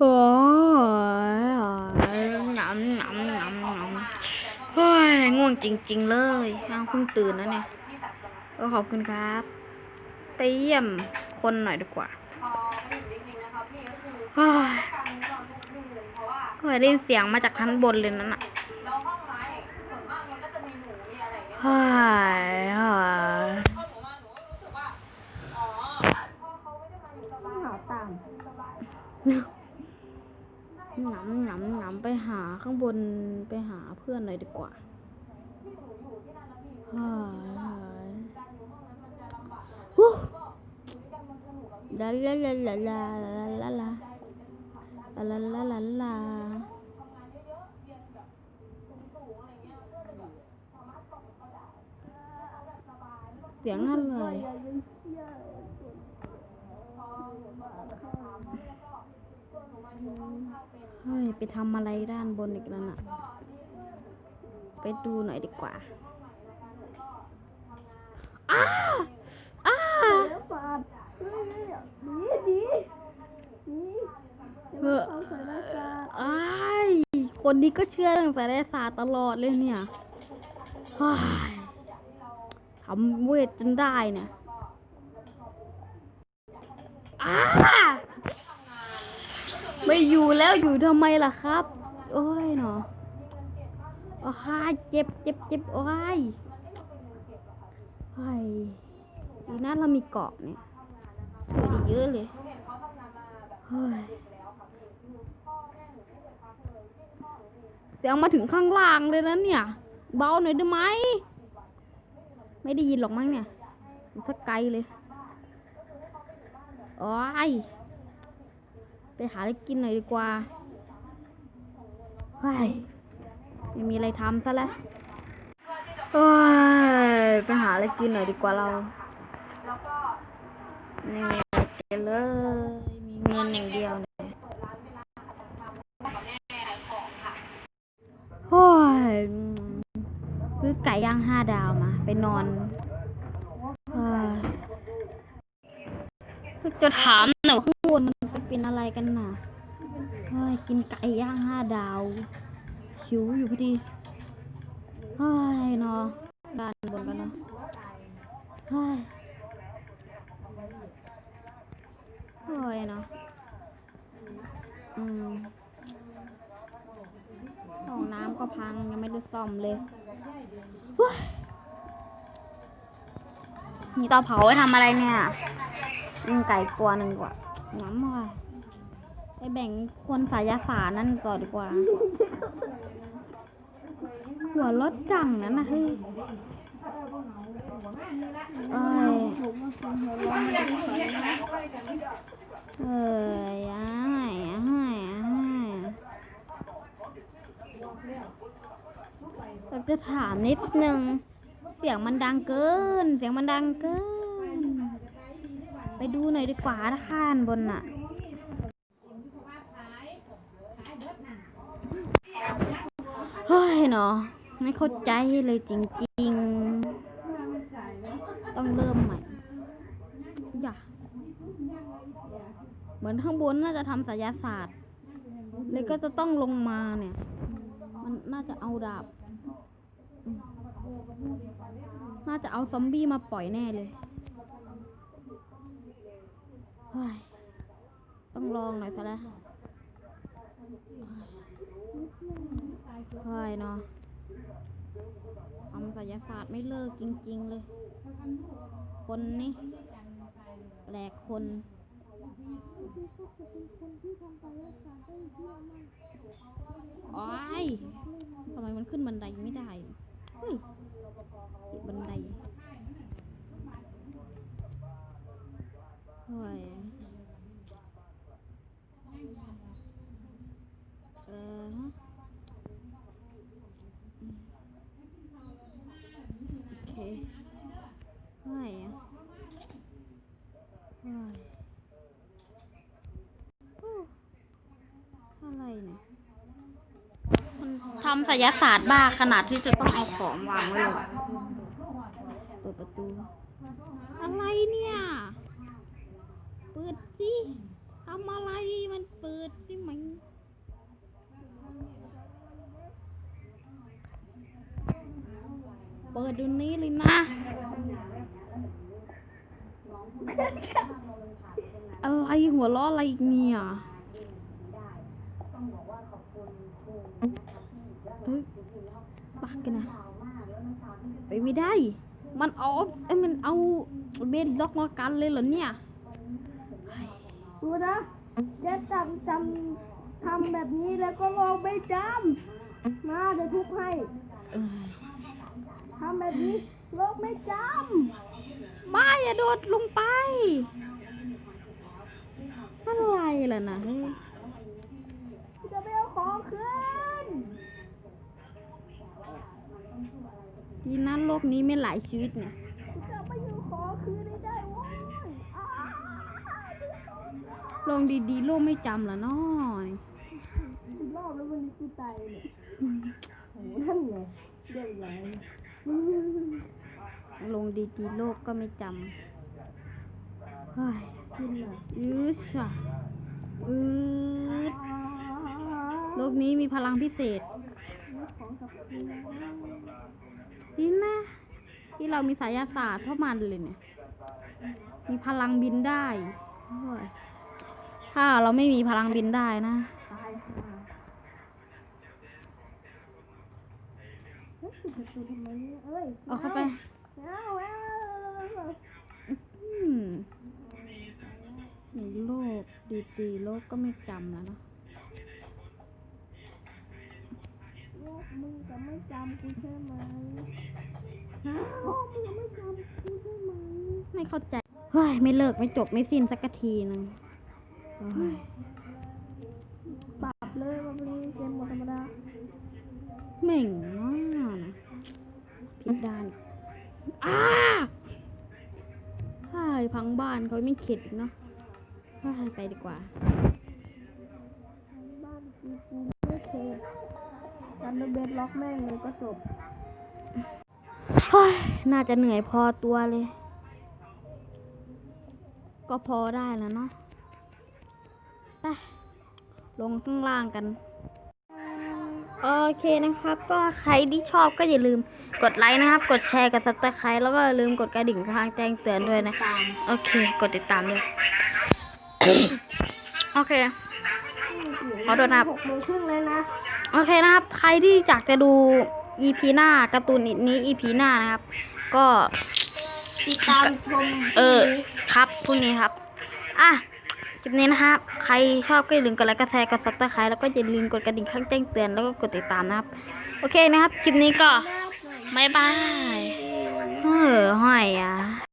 โอ้ยหนำหนำหนำหนำเฮ้ยง่วงจริง ๆ เลยอ้าวเพิ่งตื่นนะเนี่ยก็ขอบคุณครับไปเยี่ยมคนหน่อยดีกว่าเฮ้ยเฮ้ยได้ยินเสียงมาจากชั้นบนเลยนั่นน่ะเฮ้ยเฮ้ยหนาวต่าง หนำหนำหนำไปหาข้างบนไปหาเพื่อนหน่อยดีกว่าเฮ้ยเฮ้ยฮู้ลาลาลาลาลาลาลาลาลาลาลาลาลาเสียงอะไร เฮ้ยไปทำอะไรด้านบนอีกแล้วน่ะ ไปดูหน่อยดีกว่า อ้าอ้าแล้วบาดเฮ้ยดีดีดีเออเอาใส่หน้ากากอ้คนนี้ก็เชื่อเรื่องสายศาสตร์ตลอดเลยเนี่ยเฮ้ยทำเวทจนได้เนี่ยอ้า ไม่อยู่แล้วอยู่ทำไมล่ะครับ โอ้ยเนาะโอ้ยเจ็บเจ็บเจ็บโอ้ยเฮ้ยดีนะเรามีเกาะเนี่ยไม่ได้เยอะเลยเฮ้ยเสียงมาถึงข้างล่างเลยนะเนี่ย เบาหน่อยได้ไหม ไม่ได้ยินหรอกมั้งเนี่ย มันสักไกลเลย โอ้ย ไปหาอะไรกินหน่อยดีกว่าเฮ้ยไม่มีอะไรทำซะแล้วโอ้ยไปหาอะไรกินหน่อยดีกว่าเราไม่มีอะไรกินเลย มีเงินอย่างเดียวเนี่ยโอ้ยซื้อไก่ย่างห้าดาวมา ไปนอนเฮ้ยจะถาม กินไก่ย่างห้าดาวหิวอยู่พอดีเฮ้ยเนาะด้านบนกันเนาะเฮ้ยเฮ้ยเนาะอืมห้องน้ำก็พังยังไม่ได้ซ่อมเลยเฮ้ยมีเตาเผาไว้ทำอะไรเนี่ยยิงไก่ตัวหนึ่งกว่าน้ำว่ะไไปแบ่งคนสายศาสตร์นั่นก่อนดีกว่า หัวรถจังนั้นนะเฮ้ยเอ้ยผมมากินหัวร้อนไม่ได้ใส่นะเอ้ยอ้ายอ้ายอ้ายเราจะถามนิดนึง เสียงมันดังเกิน เสียงมันดังเกิน ไปดูหน่อยดีกว่าถ้าข้านบนน่ะ เฮ้ยเนาะไม่เข้าใจเลยจริงๆ ต้องเริ่มใหม่ อย่า เหมือนข้างบนน่าจะทำศิลศาสตร์ เลยก็จะต้องลงมาเนี่ย มันน่าจะเอาดาบ น่าจะเอาซอมบี้มาปล่อยแน่เลยเฮ้ยต้องลองหน่อยซะแล้ว เฮ้ยเนาะทำศิลศาสตร์ไม่เลิกจริง ๆ เลย คนนี่แปลกคนโอ้ยทำไมมันขึ้นบันไดไม่ได้ เฮ้ยบันไดเฮ้ยเออฮะ โอเคเฮ้ยอะอะไรเนี่ยมันทำศิลศาสตร์บ้าขนาดที่จะต้องเอาของวางไว้เลยเปิดประตู อะไรเนี่ย เปิดสิทำอะไรมันเปิดสิไหม ปิดดูนี้เลยนะ อะไรหัวล้ออะไรอีกเนี่ยปักกันนะ ไปไม่ได้ มันเอาเอ้ยมันเอาเบนล็อกมากันเลยเหรอเนี่ยดูนะจะจำจำทำแบบนี้แล้วก็ลองไม่จำมาเดี๋ยวทุบให้ แบบนี้ลองไม่จบ้าอย่าโดดลงไป อะไรล่ะนะเฮ้ยำจะไปเอาของขึ้นทีนั้นโลกนี้ไม่หลายชีวิตเนี่ยจะไปเอาของคืนให้ได้โว้ยอ้าวลงดีๆโลกไม่จำละน้อยอีกรอบแล้ววันนี้กูตายเนี่ยโอ้โหนั่นไงเรื่องไร ลงดีๆโลกก็ไม่จำเฮ้ยกินอะยืดชะอืดโลกนี้มีพลังพิเศษนนะดีนะ ที่เรามีสายศาสตร์เพราะมันเลยเนี่ย มีพลังบินได้ ถ้าเราไม่มีพลังบินได้นะ เฮ้ยปิดประตูทำไมเนี่ยเอ้ยเอาเข้าไปเอาเอาเอาอืมในโลกดีๆโลกก็ไม่จำแล้วเนาะโลกมึงจะไม่จำกูใช่ไหมโลกมึงจะไม่จำกูใช่ไหมไม่เข้าใจเฮ้ยไม่เลิกไม่จบไม่สิ้นสักทีหนึงเฮ้ยปรับเลยปรับเลยเกมหมดธรรมดาเหม่งมากนะ ผิดด้านอ้าใช่พังบ้านเขาไม่เข็ดอีกเนาะเฮ้ยไปดีกว่าบ้านกูกูไม่เคยกันเบนล็อกแม่งเลยก็จบเฮ้ยน่าจะเหนื่อยพอตัวเลย ก็พอได้แล้วเนาะไปลงข้างล่างกัน โอเคนะครับ ก็ใครที่ชอบก็อย่าลืมกดไลค์นะครับ กดแชร์กับซับสไครต์แล้วก็อย่าลืมกดกระดิ่งข้างแจ้งเตือนด้วยนะ โอเค กดติดตามด้วย โอเค ขอโทษนะครับ หกโมงครึ่งเลยนะโอเคนะครับ ใครที่อยากจะดู EP หน้าการ์ตูนนี้ EP หน้านะครับ ก็ติดตามชมเออ ครับพรุ่งนี้ครับ อะ คลิปนี้นะครับ ใครชอบก็อย่าลืมกดไลค์กดแชร์กดซับสไครต์แล้วก็อย่าลืมกดกระดิ่งข้างแจ้งเตือนแล้วก็กดติดตามนะครับ โอเคนะครับ คลิปนี้ก็บายบายเออห้อยอะ